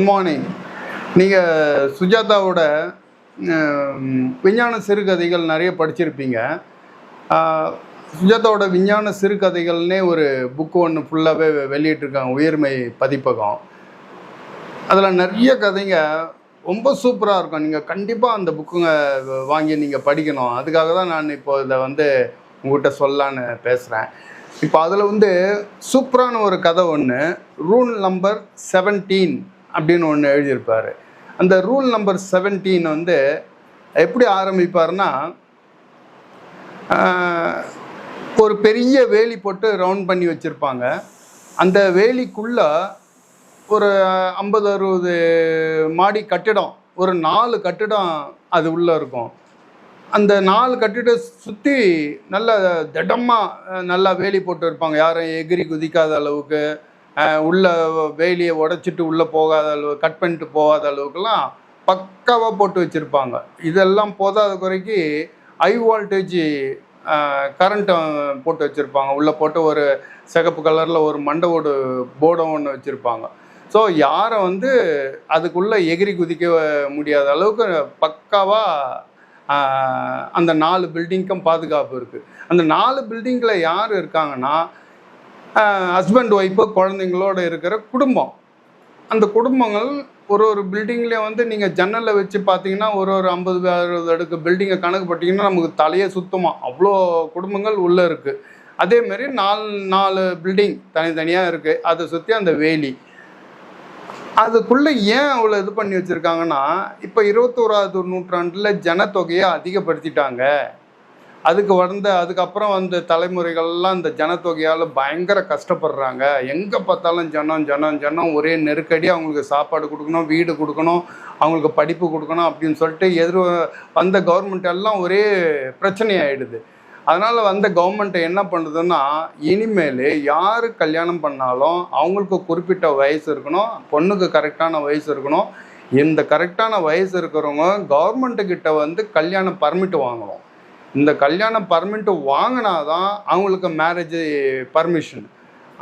Good morning நீங்கள் சுஜாதாவோட விஞ்ஞான சிறுகதைகள் நிறைய படிச்சிருப்பீங்க. சுஜாதாவோட விஞ்ஞான சிறுகதைகள்னே ஒரு புக்கு ஒன்று ஃபுல்லாகவே வெளியிட்டிருக்காங்க உயர்மை பதிப்பகம். அதில் நிறைய கதைங்க ரொம்ப சூப்பராக இருக்கும். நீங்கள் கண்டிப்பாக அந்த புக்குங்க வாங்கி நீங்கள் படிக்கணும். அதுக்காக தான் நான் இப்போ இதை வந்து உங்கள்கிட்ட சொல்லலான்னு பேசுகிறேன் இப்போ அதில் வந்து சூப்பரான ஒரு கதை ஒன்று ரூல் நம்பர் செவன்டீன் அப்படின்னு ஒன்று எழுதியிருப்பார். அந்த ரூல் நம்பர் செவன்டீன் வந்து எப்படி ஆரம்பிப்பார்னா ஒரு பெரிய வேலி போட்டு ரவுண்ட் பண்ணி வச்சுருப்பாங்க. அந்த வேலிக்குள்ள ஒரு ஐம்பது அறுபது மாடி கட்டிடம் ஒரு நாலு கட்டிடம் அது உள்ளே இருக்கும். அந்த நாலு கட்டிடம் சுற்றி நல்ல திடமாக நல்லா வேலி போட்டு இருப்பாங்க. யாரும் எகிரி குதிக்காத அளவுக்கு உள்ள வேலியை உடைச்சிட்டு உள்ளே போகாத அளவு கட் பண்ணிட்டு போகாத அளவுக்குலாம் பக்காவாக போட்டு வச்சுருப்பாங்க. இதெல்லாம் போதாத குறைக்கு ஹை வோல்டேஜ் கரண்ட்டை போட்டு வச்சுருப்பாங்க. உள்ளே போட்டு ஒரு சிகப்பு கலரில் ஒரு மண்டவோடு போர்டம் ஒன்று வச்சுருப்பாங்க. ஸோ யாரை வந்து அதுக்குள்ளே எகிரி குதிக்க முடியாத அளவுக்கு பக்காவாக அந்த நாலு பில்டிங்க்கும் பாதுகாப்பு இருக்குது அந்த நாலு பில்டிங்கில் யார் இருக்காங்கன்னா ஹஸ்பண்ட் ஒய்ஃபு குழந்தைங்களோட இருக்கிற குடும்பம். அந்த குடும்பங்கள் ஒரு ஒரு பில்டிங்லேயே வந்து நீங்கள் ஜன்னலில் வச்சு பார்த்தீங்கன்னா ஒரு ஒரு ஐம்பது அறுபது அடுக்கு பில்டிங்கை கணக்கு பட்டிங்கன்னா நமக்கு தலையே சுத்தமாக அவ்வளோ குடும்பங்கள் உள்ளே இருக்குது அதேமாரி நாலு நாலு பில்டிங் தனித்தனியாக இருக்குது அதை சுற்றி அந்த வேலி. அதுக்குள்ளே ஏன் அவ்வளோ இது பண்ணி வச்சுருக்காங்கன்னா இப்போ இருபத்தோராவது நூற்றாண்டில் ஜனத்தொகையை அதிகப்படுத்திட்டாங்க. அதுக்கு வந்த அதுக்கப்புறம் வந்த தலைமுறைகள்லாம் இந்த ஜனத்தொகையால் பயங்கர கஷ்டப்படுறாங்க. எங்கே பார்த்தாலும் ஜனம் ஜனம் ஜனம் ஒரே நெருக்கடி அவங்களுக்கு சாப்பாடு கொடுக்கணும் வீடு கொடுக்கணும் அவங்களுக்கு படிப்பு கொடுக்கணும் அப்படின்னு சொல்லிட்டு எதிர் வந்த கவர்மெண்ட் எல்லாம் ஒரே பிரச்சனையாயிடுது. அதனால் வந்த கவர்மெண்ட் என்ன பண்ணுதுன்னா இனிமேல் யார் கல்யாணம் பண்ணாலும் அவங்களுக்கு குறிப்பிட்ட வயசு இருக்கணும் பொண்ணுக்கு கரெக்டான வயசு இருக்கணும். இந்த கரெக்டான வயசு இருக்கிறவங்க கவர்மெண்ட்டுக்கிட்ட வந்து கல்யாணம் பர்மிட் வாங்கணும். இந்த கல்யாண பர்மிட் வாங்கினாதான் அவங்களுக்கு மேரேஜ் பர்மிஷன்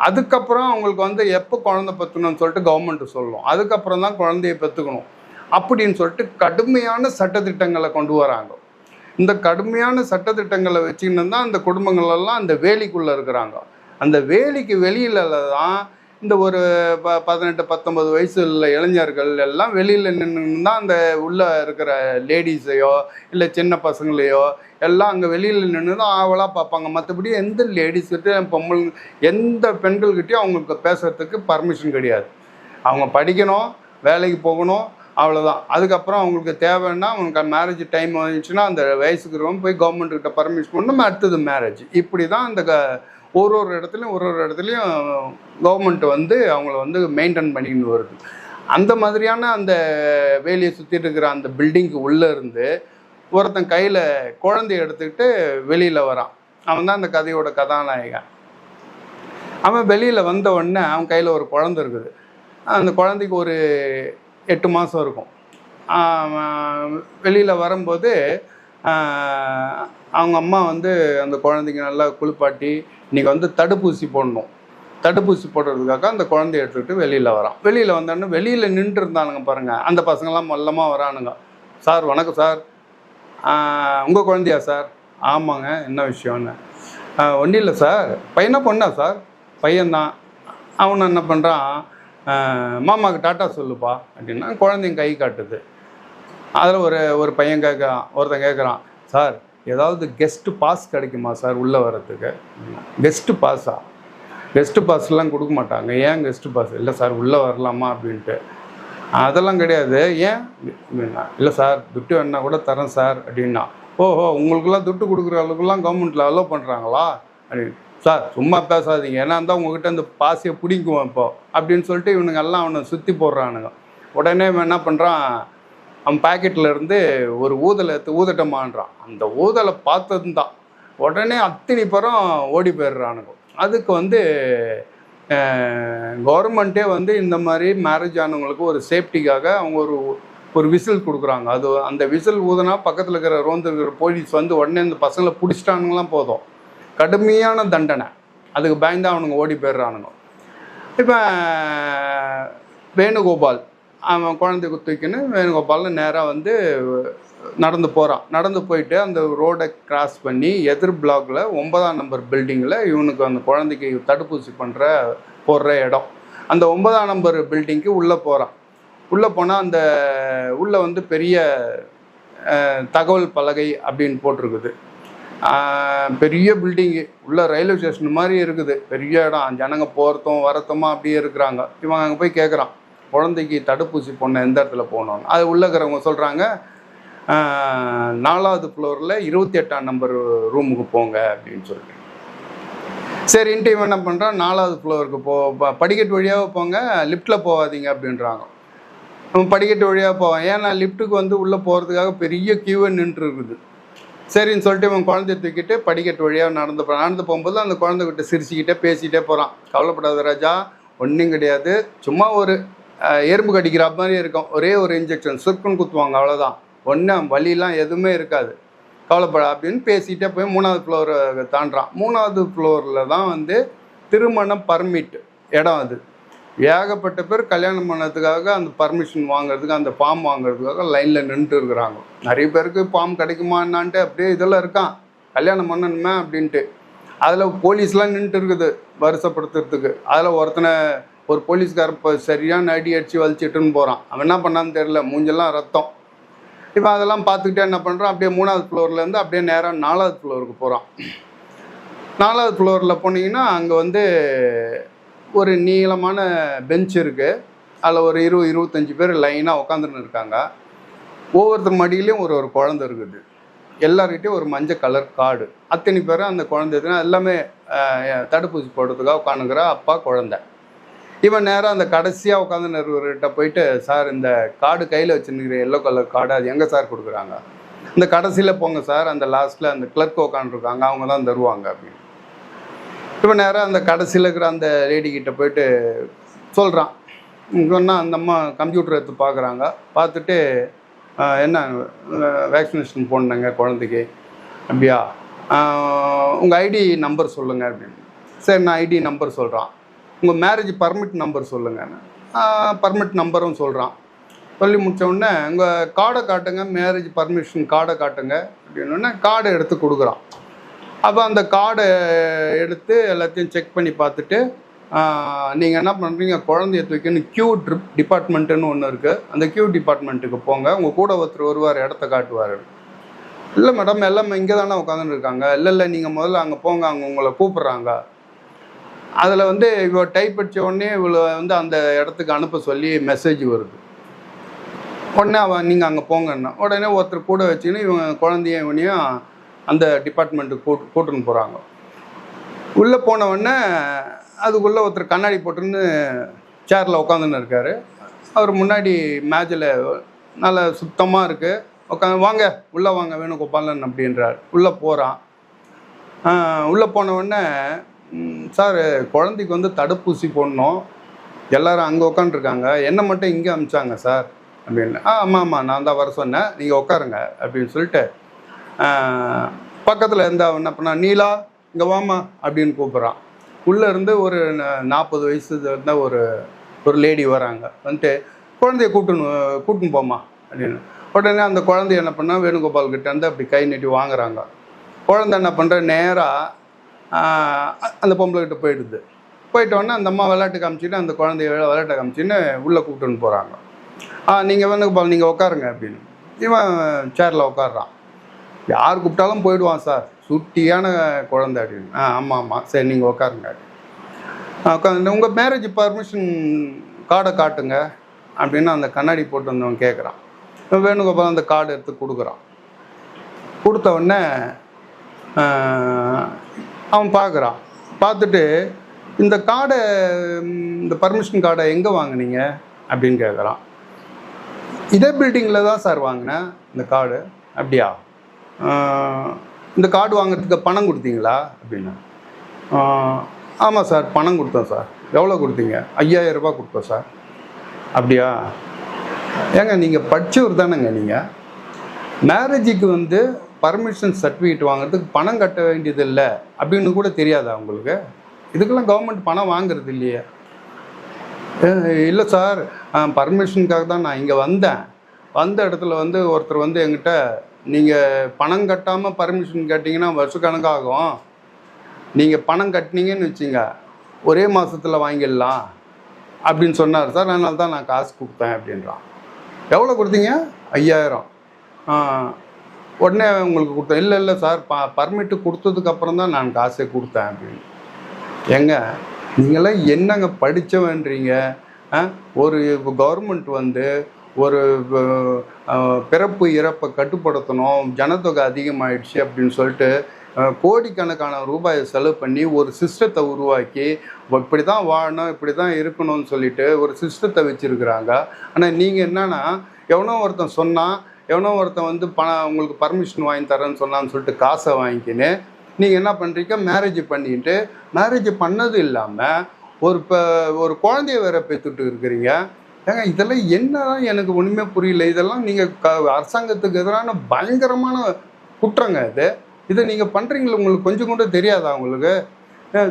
அதுக்கப்புறம் அவங்களுக்கு வந்து எப்போ குழந்தை பெற்றுக்கணும்னு சொல்லிட்டு கவர்மெண்ட் சொல்லும். அதுக்கப்புறம் தான் குழந்தைய பெற்றுக்கணும். அப்படின்னு சொல்லிட்டு கடுமையான சட்டத்திட்டங்களை கொண்டு வராங்க. இந்த கடுமையான சட்டத்திட்டங்களை வச்சுக்கின்னு தான் அந்த குடும்பங்களெல்லாம் அந்த வேலிக்குள்ளே இருக்கிறாங்க. அந்த வேலிக்கு வெளியில தான் இந்த ஒரு ப பதினெட்டு பத்தொன்பது வயசு உள்ள இளைஞர்கள் எல்லாம் வெளியில் நின்று தான் அந்த உள்ளே இருக்கிற லேடிஸையோ இல்லை சின்ன பசங்களையோ எல்லாம் அங்கே வெளியில் நின்று தான் ஆவலாக பார்ப்பாங்க. மற்றபடி எந்த லேடிஸ்கிட்ட பொம்பளை எந்த பெண்கள்கிட்டயும் அவங்களுக்கு பேசுறதுக்கு பர்மிஷன் கிடையாது. அவங்க படிக்கணும் வேலைக்கு போகணும் அவ்வளோதான் அதுக்கப்புறம் அவங்களுக்கு தேவைன்னா அவங்களுக்கு மேரேஜ் டைம் வந்துச்சுன்னா அந்த வயசுக்கு போய் கவர்மெண்ட்டுக்கிட்ட பர்மிஷன் பண்ணணும் அடுத்தது மேரேஜ் இப்படி தான் அந்த க ஒரு ஒரு இடத்துலையும் ஒரு ஒரு இடத்துலையும் கவர்மெண்ட் வந்து அவங்கள வந்து மெயின்டைன் பண்ணின்னு வருது. அந்த மாதிரியான அந்த வேலியை சுற்றிட்டு இருக்கிற அந்த பில்டிங்க்கு உள்ளே இருந்து ஒருத்தன் கையில் குழந்தைய எடுத்துக்கிட்டு வெளியில் வரான். அவன் தான் அந்த கதையோட கதாநாயகன். அவன் வெளியில் வந்த உடனே அவன் கையில் ஒரு குழந்த இருக்குது. அந்த குழந்தைக்கு ஒரு எட்டு மாதம் இருக்கும். வெளியில் வரும்போது அவங்க அம்மா வந்து அந்த குழந்தைக்கு நல்லா குளிப்பாட்டி இன்னைக்கு வந்து தடுப்பூசி போடணும். தடுப்பூசி போடுறதுக்காக அந்த குழந்தைய எடுத்துக்கிட்டு வெளியில் வரான். வெளியில் வந்தோடனே வெளியில் நின்று இருந்தானுங்க பாருங்கள் அந்த பசங்களாம் மொல்லமாக வரானுங்க. சார் வணக்கம் சார். உங்கள் குழந்தையா சார்? ஆமாங்க. என்ன விஷயம்னு? ஒன்றும் இல்லை சார். பையனா பொண்ணா சார்? பையன்தான். அவன் என்ன பண்ணுறான் மாமாவுக்கு டாட்டா சொல்லுப்பா. அப்படின்னா குழந்தைங்க கை காட்டுது. அதில் ஒரு ஒரு பையன் கேட்குறான். ஒருத்தன் கேட்குறான். சார் ஏதாவது கெஸ்ட்டு பாஸ் கிடைக்குமா சார் உள்ளே வர்றதுக்கு? கெஸ்ட்டு பாஸா கெஸ்ட்டு பாஸ்லாம் கொடுக்க மாட்டாங்க. ஏன் கெஸ்ட்டு பாஸ் இல்லை சார் உள்ளே வரலாமா அப்படின்ட்டு. அதெல்லாம் கிடையாது. ஏன்? இல்லை சார் துட்டு வேணா கூட தரேன் சார் அப்படின்னா. ஓஹோ உங்களுக்கெல்லாம் துட்டு கொடுக்குற அளவுக்குலாம் கவர்மெண்ட்டில் அலோவ் பண்ணுறாங்களா அப்படின்னு சார் சும்மா பேசாதீங்க. ஏன்னா இருந்தால் உங்ககிட்ட இந்த பாசியை பிடிக்குவோம் இப்போ? அப்படின்னு சொல்லிட்டு இவனுங்க எல்லாம் அவனை சுற்றி போடுறானுங்க. உடனே இவன் என்ன பண்ணுறான் அவன் பாக்கெட்டில் இருந்து ஒரு ஊதலை எடுத்து ஊதட்டமான்றான். அந்த ஊதலை பார்த்தது தான் உடனே அத்தனை பேரும் ஓடி போயிடுறானுங்க. அதுக்கு வந்து கவர்மெண்ட்டே வந்து இந்த மாதிரி மேரேஜ் ஆனவங்களுக்கு ஒரு சேஃப்டிக்காக அவங்க ஒரு ஒரு விசில் கொடுக்குறாங்க. அது அந்த விசில் ஊதுனா பக்கத்தில் இருக்கிற ரோந்து இருக்கிற போலீஸ் வந்து உடனே இந்த பசங்களை பிடிச்சிட்டானுங்களாம் போதும். கடுமையான தண்டனை. அதுக்கு பயந்து அவனுங்க ஓடி போயிடுறானுங்க. இப்போ வேணுகோபால். அவன் குழந்தைக்கு தூக்கின்னு வேணுகோபால்னு நேராக வந்து நடந்து போகிறான் நடந்து போயிட்டு அந்த ரோடை கிராஸ் பண்ணி எதிர் பிளாக்ல ஒன்பதாம் நம்பர் பில்டிங்கில் இவனுக்கு அந்த குழந்தைக்கு தடுப்பூசி பண்ணுற போடுற இடம். அந்த ஒன்பதாம் நம்பர் பில்டிங்க்கு உள்ளே போகிறான் உள்ளே போனால் அந்த உள்ளே வந்து பெரிய தகவல் பலகை அப்படின்னு போட்டிருக்குது. பெரிய பில்டிங்கு உள்ள ரயில்வே ஸ்டேஷன் மாதிரி இருக்குது. பெரிய இடம். ஜனங்க போகிறதும் வரத்துமா அப்படியே இருக்கிறாங்க. இவன் அங்கே போய் கேட்குறான் குழந்தைக்கு தடுப்பூசி போன எந்த இடத்துல போகணும்னு. அது உள்ளக்கிறவங்க சொல்கிறாங்க நாலாவது ஃப்ளோரில் இருபத்தி எட்டாம் நம்பர் ரூமுக்கு போங்க அப்படின்னு சொல்லிட்டு சரின்ட்டு இவன் என்ன பண்ணுறான் நாலாவது ஃப்ளோருக்கு போ படிக்கட்டு வழியாக போங்க லிஃப்ட்டில் போகாதீங்க அப்படின்றாங்க. படிக்கட்டு வழியாக போவான். ஏன்னா லிஃப்ட்டுக்கு வந்து உள்ளே போகிறதுக்காக பெரிய கியூவை நின்று இருக்குது சரின்னு சொல்லிட்டு இவன் குழந்தைய தூக்கிட்டு படிக்கட்டு வழியாக நடந்து போ நடந்து போகும்போது அந்த குழந்தைகிட்ட சிரிச்சுக்கிட்டே பேசிக்கிட்டே போகிறான் கவலைப்படாத ராஜா ஒன்றும் கிடையாது. சும்மா ஒரு எறும்பு கடிக்கிற மாதிரி இருக்கும். ஒரே ஒரு இன்ஜெக்ஷன் சுருக்குன்னு குத்துவாங்க அவ்வளோதான் ஒன்றும் வலிலாம் எதுவுமே இருக்காது. கவலைப்பட அப்படின்னு பேசிகிட்டே போய் மூணாவது ஃப்ளோர் தாண்டுறான். மூணாவது ஃப்ளோரில் தான் வந்து திருமணம் பர்மிட் இடம் அது. ஏகப்பட்ட பேர் கல்யாணம் பண்ணதுக்காக அந்த பர்மிஷன் வாங்குறதுக்கு அந்த ஃபார்ம் வாங்குறதுக்காக லைனில் நின்றுட்டு இருக்கிறாங்க. நிறைய பேருக்கு ஃபார்ம் கிடைக்குமா என்னான்ட்டு அப்படியே இதெல்லாம் இருக்கான். கல்யாணம் பண்ணணுமே அப்படின்ட்டு. அதில் போலீஸ்லாம் நின்றுட்டு இருக்குது வருஷப்படுத்துறதுக்கு அதில் ஒருத்தனை ஒரு போலீஸ்கார இப்போ சரியான அடி அடித்து வலிச்சிட்டுன்னு போகிறான் அவன் என்ன பண்ணான்னு தெரியல. மூஞ்செல்லாம் ரத்தம். இப்போ அதெல்லாம் பார்த்துக்கிட்டே என்ன பண்ணுறான் அப்படியே மூணாவது ஃப்ளோர்லேருந்து அப்படியே நேராக நாலாவது ஃப்ளோருக்கு போகிறான் நாலாவது ஃப்ளோரில் போனீங்கன்னா அங்கே வந்து ஒரு நீளமான பெஞ்ச் இருக்குது அதில் ஒரு இருபது இருபத்தஞ்சி பேர் லைனாக உட்காந்துன்னு இருக்காங்க. ஒவ்வொருத்தர் மடியிலையும் ஒரு ஒரு குழந்தை இருக்குது. எல்லார்கிட்டயும் ஒரு மஞ்சள் கலர் கார்டு அத்தனை பேரும் அந்த குழந்தை எல்லாமே தடுப்பூசி போடுறதுக்காக உட்காந்துக்கிற அப்பா குழந்தை. இவன் நேராக அந்த கடைசியாக உட்காந்து நிறுவர்கிட்ட போயிட்டு சார் இந்த கார்டு கையில் வச்சுருக்கிற எல்லோ கலர் கார்டு அது எங்கே சார் கொடுக்குறாங்க? இந்த கடைசியில் போங்க சார் அந்த லாஸ்ட்டில் அந்த கிளர்க் உட்காந்துருக்காங்க அவங்க தான் தருவாங்க அப்படின்னு. இவன் நேராக அந்த கடைசியில் இருக்கிற அந்த லேடி கிட்ட போயிட்டு சொல்கிறான் சொன்னால் அந்த அம்மா கம்ப்யூட்டர் எடுத்து பார்க்குறாங்க பார்த்துட்டு என்ன வேக்சினேஷன் போடணுங்க குழந்தைக்கு? அப்படியா? உங்கள் ஐடி நம்பர் சொல்லுங்கள் அப்படின்னு. சரி நான் ஐடி நம்பர் சொல்கிறான் உங்கள் மேரேஜ் பர்மிட் நம்பர் சொல்லுங்கன்னு பர்மிட் நம்பரும் சொல்கிறான் சொல்லி முடிச்ச உடனே உங்கள் கார்டை காட்டுங்க மேரேஜ் பர்மிஷன் கார்டை காட்டுங்க அப்படின்னோடனே கார்டை எடுத்து கொடுக்குறான். அப்போ அந்த கார்டை எடுத்து எல்லாத்தையும் செக் பண்ணி பார்த்துட்டு நீங்கள் என்ன பண்ணுறீங்க குழந்தைய தூக்கின்னு கியூ ட்ரிப் டிபார்ட்மெண்ட்டுன்னு ஒன்று இருக்குது அந்த கியூ டிபார்ட்மெண்ட்டுக்கு போங்க. உங்கள் கூட ஒருத்தர் வருவார் இடத்த காட்டுவார். இல்லை மேடம் எல்லாம் இங்கே தானே உட்காந்துட்டு இருக்காங்க. இல்லை இல்லை நீங்கள் முதல்ல அங்கே போங்க அங்கே உங்களை கூப்பிட்றாங்க. அதில் வந்து இவ டைப் அடித்த உடனே இவளை வந்து அந்த இடத்துக்கு அனுப்ப சொல்லி மெசேஜ் வருது. உடனே அவன் நீங்கள் அங்கே போங்கன்னா உடனே ஒருத்தர் கூட வச்சுக்கின்னு இவங்க குழந்தைய இவனையும் அந்த டிபார்ட்மெண்ட்டுக்கு கூட்டு கூட்டுன்னு போகிறாங்க உள்ளே போன உடனே அதுக்குள்ளே ஒருத்தர் கண்ணாடி போட்டுன்னு சேரில் உட்காந்துன்னு இருக்காரு. அவர் முன்னாடி மேஜில் நல்ல சுத்தமாக இருக்குது உட்காந்து வாங்க உள்ளே வாங்க வேணுகோபாலன் அப்படின்றார். உள்ளே போகிறான் உள்ளே போன உடனே சார் குழந்தைக்கு வந்து தடுப்பூசி போடணும். எல்லாரும் அங்கே உட்காந்துருக்காங்க என்னை மட்டும் இங்கே அனுப்பிச்சாங்க சார். அப்படின்னு. ஆ ஆமாம் ஆமாம் நான் தான் வர சொன்னேன். நீங்கள் உட்காருங்க அப்படின்னு சொல்லிட்டு பக்கத்தில் இருந்த என்ன பண்ணா நீலா இங்கே வாமா அப்படின்னு கூப்பிட்றான். உள்ளே இருந்து ஒரு ந- நாற்பது வயசு இருந்த ஒரு ஒரு லேடி வராங்க. வந்துட்டு குழந்தைய கூட்டுன்னு கூட்டுன்னு போமா அப்படின்னு. உடனே அந்த குழந்தைய என்ன பண்ணால் வேணுகோபால் கிட்டேருந்து அப்படி கை நீட்டி வாங்குறாங்க. குழந்தை என்ன பண்ணுற நேராக அந்த பொம்பளை கிட்ட போயிடுது. போயிட்டோடனே அந்த அம்மா விளையாட்டு காமிச்சிட்டு அந்த குழந்தைய விளையாட்டை காமிச்சின்னு உள்ளே கூப்பிட்டுன்னு போகிறாங்க ஆ நீங்கள் வேணுகோபால் நீங்கள் உட்காருங்க அப்படின்னு. இவன் சேரில் உட்காடுறான் யார் கூப்பிட்டாலும் போயிடுவான் சார். சுட்டியான குழந்தை அப்படின்னு. ஆ ஆமாம் ஆமாம் சரி நீங்கள் உட்காருங்க உட்காந்து உங்கள் மேரேஜ் பர்மிஷன் கார்டை காட்டுங்க அப்படின்னு அந்த கண்ணாடி போட்டு வந்தவன் கேட்குறான் வேணுகோபால் அந்த கார்டு எடுத்து கொடுக்குறான். கொடுத்த உடனே அவன் பார்க்குறான். பார்த்துட்டு இந்த கார்டை இந்த பர்மிஷன் கார்டை எங்கே வாங்குனீங்க? அப்படின்னு கேட்குறான் இதே பில்டிங்கில் தான் சார் வாங்கினேன் இந்த கார்டு அப்படியா? இந்த கார்டு வாங்குறதுக்கு பணம் கொடுத்தீங்களா? அப்படின்னா. ஆமாம் சார் பணம் கொடுத்தோம் சார். எவ்வளோ கொடுத்தீங்க? ஐயாயிரம் ரூபாய் கொடுத்தோம் சார். அப்படியா? ஏங்க நீங்கள் படிச்சவர் தானேங்க நீங்கள் மேரேஜுக்கு வந்து பர்மிஷன் சர்டிஃபிகேட் வாங்குறதுக்கு பணம் கட்ட வேண்டியது இல்லை அப்படின்னு கூட தெரியாதா உங்களுக்கு? இதுக்கெல்லாம் கவர்மெண்ட் பணம் வாங்குறது இல்லையே. இல்லை சார். பர்மிஷனுக்காக தான் நான் இங்கே வந்தேன். வந்த இடத்துல வந்து ஒருத்தர் வந்து எங்கிட்ட நீங்கள் பணம் கட்டாமல் பர்மிஷன் கேட்டிங்கன்னா வருஷக்கணக்காகும் நீங்கள் பணம் கட்டினீங்கன்னு வச்சுங்க. ஒரே மாதத்தில் வாங்கிடலாம். அப்படின்னு சொன்னார். சார் அதனால தான் நான் காசு கொடுத்தேன் அப்படின்றான். எவ்வளோ கொடுத்தீங்க? ஐயாயிரம். உடனே உங்களுக்கு கொடுத்தேன். இல்லை இல்லை சார் ப பர்மிட்டு கொடுத்ததுக்கப்புறம் தான் நான் காசே கொடுத்தேன் அப்படின்னு. ஏங்க நீங்களாம் என்னங்க படித்தவன்றீங்க ஒரு கவர்மெண்ட் வந்து ஒரு பிறப்பு இறப்பை கட்டுப்படுத்தணும் ஜனத்தொகை அதிகமாயிடுச்சு அப்படின்னு சொல்லிட்டு கோடிக்கணக்கான ரூபாயை செலவு பண்ணி ஒரு சிஸ்டத்தை உருவாக்கி இப்படி தான் வாழணும் இப்படி தான் இருக்கணும்னு சொல்லிட்டு ஒரு சிஸ்டத்தை வச்சுருக்குறாங்க. ஆனால் நீங்கள் என்னன்னா எவனோ ஒருத்தன் சொன்னான் எவனோ ஒருத்தன் வந்து பணம் உங்களுக்கு பர்மிஷன் வாங்கி தரேன்னு சொன்னான்னு சொல்லிட்டு காசை வாங்கிக்கின்னு நீங்கள் என்ன பண்ணுறீங்க மேரேஜ் பண்ணிட்டு மேரேஜ் பண்ணது இல்லாமல் ஒரு இப்போ ஒரு குழந்தைய வேற பெற்றுட்டு இருக்கிறீங்க. ஏங்க இதெல்லாம் என்னதான் எனக்கு ஒன்றுமே புரியல. இதெல்லாம் நீங்கள் க அரசாங்கத்துக்கு எதிரான பயங்கரமான குற்றங்க இது. இதை நீங்கள் பண்ணுறீங்களா உங்களுக்கு கொஞ்சம் கூட தெரியாதா உங்களுக்கு?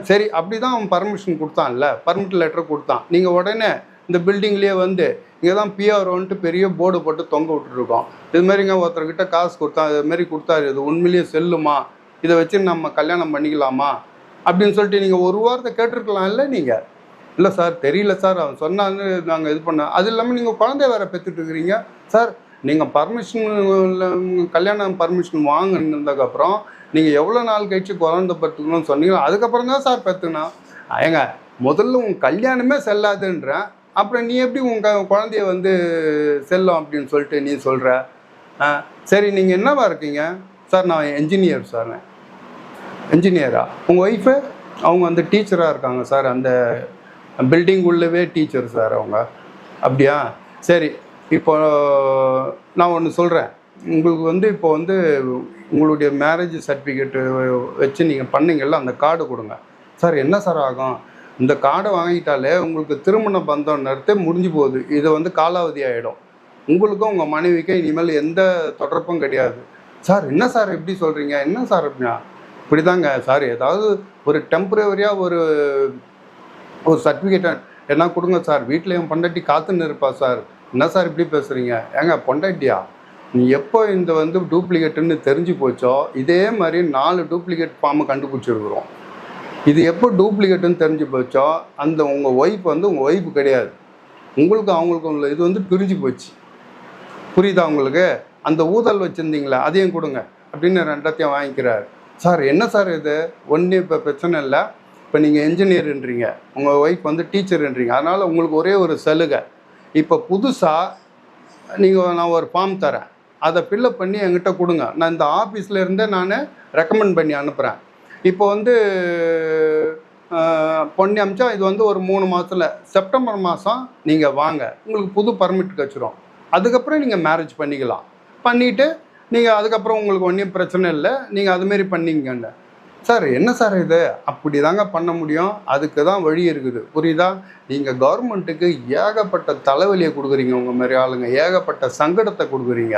சரி அப்படி தான் அவன் பர்மிஷன் கொடுத்தான்ல. பர்மிட் லெட்டர் கொடுத்தான். நீங்கள் உடனே இந்த பில்டிங்லேயே வந்து இங்கே தான் பிஆர்ஓன்ட்டு பெரிய போர்டு போட்டு தொங்க விட்டுருக்கோம் இது மாதிரிங்க ஒருத்தர்கிட்ட காசு கொடுத்தா இது மாதிரி கொடுத்தாரு இது உண்மையிலேயே செல்லுமா? இதை வச்சு நம்ம கல்யாணம் பண்ணிக்கலாமா? அப்படின்னு சொல்லிட்டு நீங்கள் ஒரு வாரத்தை கேட்டிருக்கலாம் இல்லை நீங்கள் இல்லை சார் தெரியல சார் அவன் சொன்னான்னு நாங்கள் இது பண்ண அது இல்லாமல் நீங்கள் குழந்தைய வேற பெற்றுட்டு இருக்கிறீங்க. சார் நீங்கள் பர்மிஷன் கல்யாணம் பர்மிஷன் வாங்கினதுக்கப்புறம் நீங்கள் எவ்வளோ நாள் கழிச்சு குழந்தை பெற்றுக்கணும்னு சொன்னீங்களோ அதுக்கப்புறம் தான் சார் பெற்றுனா ஏங்க முதல்ல உன் கல்யாணமே செல்லாதுன்றேன். அப்புறம் நீ எப்படி உங்கள் குழந்தைய வந்து செல்லும் அப்படின்னு சொல்லிட்டு நீ சொல்கிற சரி நீங்கள் என்னவா இருக்கீங்க? சார் நான் என்ஜினியர் சார். என்ஜினியரா உங்கள் ஒய்ஃபு அவங்க வந்து டீச்சராக இருக்காங்க சார். அந்த பில்டிங் உள்ளவே டீச்சர் சார் அவங்க. அப்படியா? சரி இப்போ நான் ஒன்று சொல்கிறேன் உங்களுக்கு வந்து இப்போ வந்து உங்களுடைய மேரேஜ் சர்டிஃபிகேட்டு வச்சு நீங்கள் பண்ணீங்கல்ல அந்த கார்டு கொடுங்க. சார் என்ன சார் ஆகும்? இந்த கார்டை வாங்கிட்டாலே உங்களுக்கு திருமண பந்தம் நடத்த முடிஞ்சு போகுது. இது வந்து காலாவதி ஆகிடும் உங்களுக்கும் உங்கள் மனைவிக்கும் இனிமேல் எந்த தொடர்பும் கிடையாது. சார் என்ன சார் எப்படி சொல்கிறீங்க என்ன சார் அப்படின்னா இப்படிதாங்க சார். ஏதாவது ஒரு டெம்பரவரியாக ஒரு ஒரு சர்டிஃபிகேட்டை என்ன கொடுங்க சார். வீட்டில் என் பொண்டாட்டி காத்துன்னு இருப்பா சார். என்ன சார் இப்படி பேசுகிறீங்க ஏங்க பொண்டாட்டியா? நீ எப்போ இந்த வந்து டூப்ளிகேட்டுன்னு தெரிஞ்சு போச்சோ? இதே மாதிரி நாலு டூப்ளிகேட் ஃபார்மை கண்டுபிடிச்சிருக்கிறோம். இது எப்போ டூப்ளிகேட்டுன்னு தெரிஞ்சு போச்சோ அந்த உங்கள் ஒய்ஃப் வந்து உங்கள் ஒய்ஃப் கிடையாது. உங்களுக்கு அவங்களுக்கு உள்ள இது வந்து பிரிஞ்சு போச்சு. புரியுதா உங்களுக்கு? அந்த ஊதல் வச்சுருந்தீங்களா அதையும் கொடுங்க அப்படின்னு ரெண்டத்தையும் வாங்கிக்கிறார். சார் என்ன சார் இது? ஒன்றும் இப்போ பிரச்சனை இல்லை. இப்போ நீங்கள் என்ஜினியர்ன்றீங்க உங்கள் ஒய்ஃப் வந்து டீச்சர்ன்றீங்க அதனால் உங்களுக்கு ஒரே ஒரு சலுகை. இப்போ புதுசாக நீங்கள் நான் ஒரு ஃபார்ம் தரேன். அதை ஃபில்லப் பண்ணி என்கிட்ட கொடுங்க. நான் இந்த ஆஃபீஸில் இருந்தே நான் ரெக்கமெண்ட் பண்ணி அனுப்புகிறேன் இப்போ வந்து பொண்ணு அமிச்சா இது வந்து ஒரு மூணு மாதத்தில் செப்டம்பர் மாதம் நீங்கள் வாங்க. உங்களுக்கு புது பர்மிட் கிடச்சிரும் அதுக்கப்புறம் நீங்கள் மேரேஜ் பண்ணிக்கலாம். பண்ணிவிட்டு நீங்கள் அதுக்கப்புறம் உங்களுக்கு ஒன்றும் பிரச்சனை இல்லை. நீங்கள் அதுமாரி பண்ணிங்கன்னு சார் என்ன சார் இது? அப்படி தாங்க பண்ண முடியும். அதுக்கு தான் வழி இருக்குது. புரியுதா? நீங்கள் கவர்மெண்ட்டுக்கு ஏகப்பட்ட தலைவலியை கொடுக்குறீங்க உங்கள் மாதிரி ஆளுங்க. ஏகப்பட்ட சங்கடத்தை கொடுக்குறீங்க.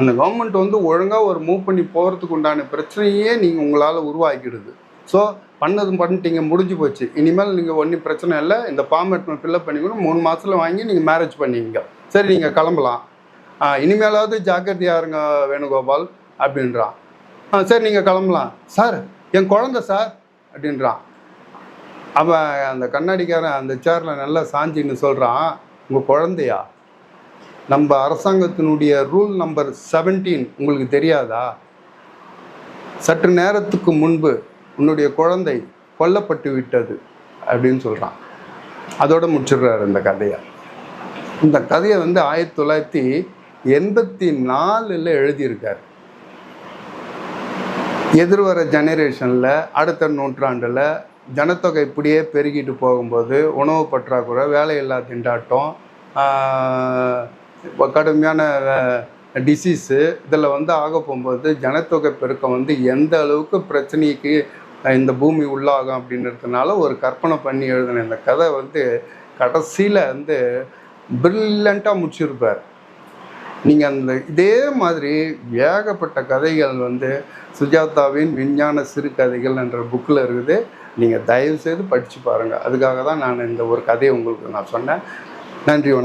அந்த கவர்மெண்ட் வந்து ஒழுங்காக ஒரு மூவ் பண்ணி போகிறதுக்கு உண்டான பிரச்சனையே நீங்கள் உங்களால் உருவாக்கிடுது. ஸோ பண்ணதும் பண்ணிட்டீங்க முடிஞ்சு போச்சு. இனிமேல் நீங்கள் ஒன்றும் பிரச்சனை இல்லை. இந்த ஃபார்மேட் ஃபில்அப் பண்ணிக்கணும். மூணு மாதத்தில் வாங்கி நீங்கள் மேரேஜ் பண்ணிக்கிங்க. சரி நீங்கள் கிளம்பலாம். இனிமேலாவது ஜாக்கிரதையாக இருங்க வேணுகோபால் அப்படின்றான். ஆ சரி நீங்கள் கிளம்பலாம். சார் என் குழந்த சார் அப்படின்றான். அவன் அந்த கண்ணாடிக்காரன் அந்த சேரில் நல்லா சாஞ்சின்னு சொல்கிறான் உங்கள் குழந்தையா? நம்ம அரசாங்கத்தினுடைய ரூல் நம்பர் 17 உங்களுக்கு தெரியாதா? சற்று நேரத்துக்கு முன்பு உன்னுடைய குழந்தை கொல்லப்பட்டு விட்டது அப்படின்னு சொல்கிறான் அதோட முடிச்சிடுறாரு இந்த கதையை. இந்த கதையை வந்து ஆயிரத்தி தொள்ளாயிரத்தி எண்பத்தி நாலில் எழுதியிருக்கார். எதிர்வர ஜெனரேஷனில் அடுத்த நூற்றாண்டில் ஜனத்தொகை இப்படியே பெருகிட்டு போகும்போது உணவு பற்றாக்குறை வேலையில்லா திண்டாட்டம் கடுமையான டிசீஸு இதில் வந்து ஆக போகும்போது ஜனத்தொகை பெருக்கம் வந்து எந்த அளவுக்கு பிரச்சனைக்கு இந்த பூமி உள்ளாகும் அப்படின்றதுனால ஒரு கற்பனை பண்ணி எழுதின இந்த கதை வந்து கடைசியில் வந்து பிரில்லண்ட்டாக முடிச்சிருப்பார். நீங்கள் அந்த இதே மாதிரி ஏகப்பட்ட கதைகள் வந்து சுஜாதாவின் விஞ்ஞான சிறுகதைகள் என்ற புக்கில் இருக்குது. நீங்கள் தயவு செய்து படித்து பாருங்கள் அதுக்காக தான் நான் இந்த ஒரு கதையை உங்களுக்கு நான் சொன்னேன். நன்றி வணக்கம்.